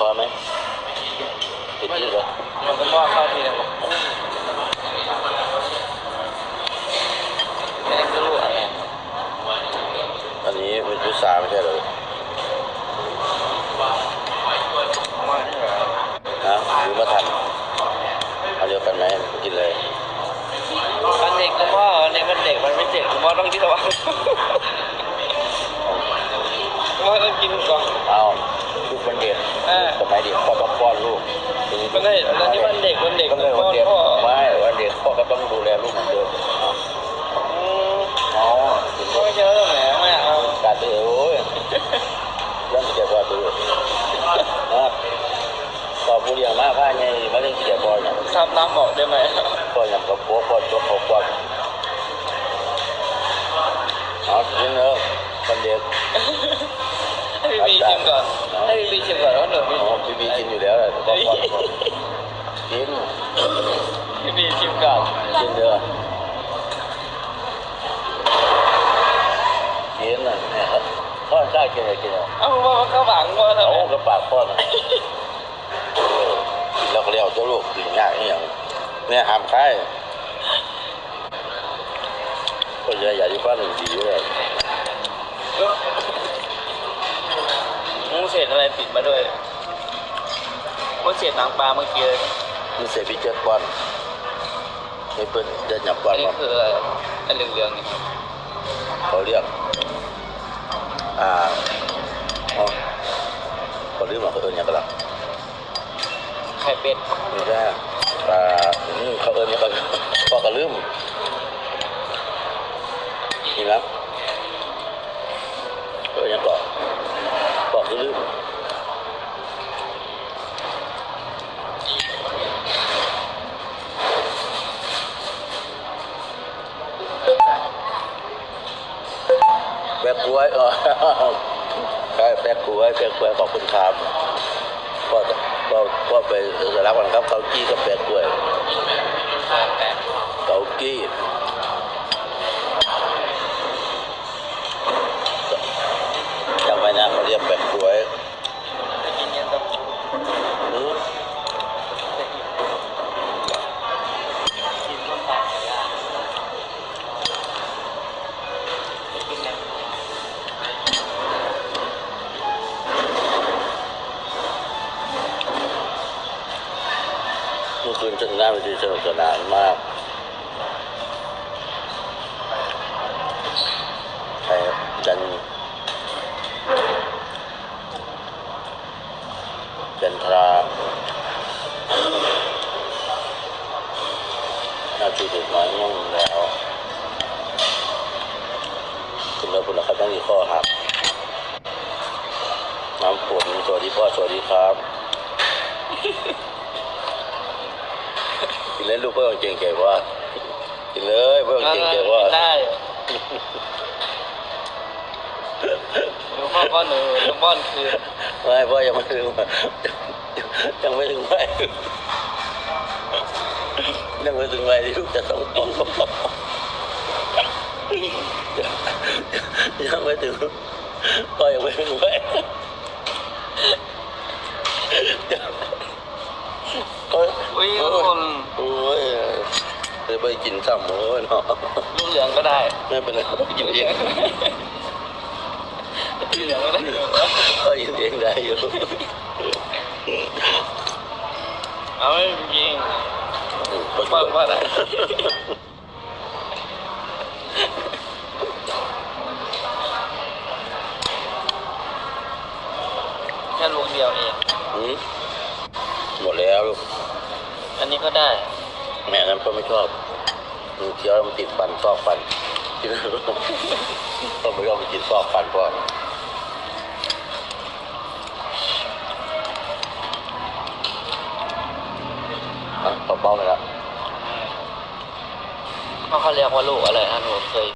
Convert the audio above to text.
พอไหมติดยืดเหรอมันก็ว่าเข้าทีนึงไม่ได้รู้อะไรอันนี้เป็นพุทราไม่ใช่เหรอไม่เหรอฮะหรือมาทันเอาเดียวกันไหมกินเลยมันเด็กคุณพ่ออันนี้มันเด็กมันไม่เจ็บคุณพ่อต้องคิดระวังคุณพ่อต้องกินก่อน เอาลูกมันเด็ก เออสมัยเด็กพ่อก็ป้อนลูกมันได้ตอนนี้มันเด็กมันเด็กก็เลยวันเด็กพ่อไม่วันเด็กพ่อก็ต้องดูแลลูกเหมือนเดิมอืมอ๋อถึงพ่อไม่เจอแหมไม่เอาการเตือนโอ้ยเรื่องเกี่ยวกับตัวนะพอผู้เลี้ยงมาพ่าไงมาเรื่องเกี่ยวกับเนี่ยทำน้ำบอกได้ไหมพ่อยังกับพ่อพ่อจบพ่อพ่อเอาจริงเนอะวันเด็กให้พี่บีชิมก่อนให้พี่บีชิมก่อนว่าหนูมี อ๋อพี่บีกินอยู่แล้วแหละแต่พ่อพ่อกินพี่บีชิมก่อนกินเด้อกินน่ะเนี่ยพ่อใช่กินอะไรกินอะเอ้าว่ามันก็หวังว่าทำเอาไมกระปากพ่อน่ะกินแล้วก็เลี้ยวเจ้าลูกกินยากอหย่างเนี่ยห้ามคายก็อย่าอย่าที่บ้านหนึ่งดีเลยมูเศษอะไรติดมาด้วย มูเศษหนังปลาเมื่อกี้เลยมันเสียพิเจตบอลไม่เปิดเดินหยับบออัลนนี้มาคืออะไรอันเหลืองๆนี่เขาเรียก อ่าอ๋อเขาเรียกว่าเขาเอิญยังกระลักไข่เป็ดไม่ได้อ่าอืมเขาเอิญยังกระลักพ่อกระลืมนี่นะเขาเอิญยังเกาะเกาะกระลืมแบ กล้วยเออแบกกล้วยแบกกล้วยขอบคุณครับก็ก็ก็ไปรับกันครับเกากี้ก็แบกกล้วยเกากี้จำไว้นะเขาเรียกแบกกล้วย เมื่อคืนชนะไปที่สนุกสนานมากใช่ครับจันจันทราหน้าที่เด็กน้อยง่วงแล้วคุณแล้วคุณนะครับต้องมีข้อหักน้ำฝนสวัสดีพ่อสวัสดีครับ กินเล่นลูกเพื่อนเก่งเก่งว่ากินเลยเพื่อนเก่งเก่งว่าได้หนูพ่อก็หนูหนูป้อนคืนไม่พ่อยังไม่ถึงยังไม่ถึงไปยังไม่ถึงไปที่ลูกจะต้องต้องยังไม่ถึงพ่อยังไม่ถึงไปโอ้ย อุ้ยทุกคน โอ้ยจะ ไปกินซ้ำโอ้ยเนาะลูกเหลืองก็ได้ไม่เป็นไรกินลูกเอเหลืองงลูกเหลืองก็ได้ก็กินเองได้อยู่เอาไม่จริงก็ป้อนว่าได้แค่ลูกเดียวเองอืมหมดแล้วลูกอันนี้ก็ได้ แม่นั้นก็ไม่ชอบมันเคี้ยวมันติดฟันซอกฟันกินแล้วก็ไม่ยอมกินซอกฟันพ่อตบเบาเลยละเขาเขาเรียกว่าลูกอะไรฮะหนูเคย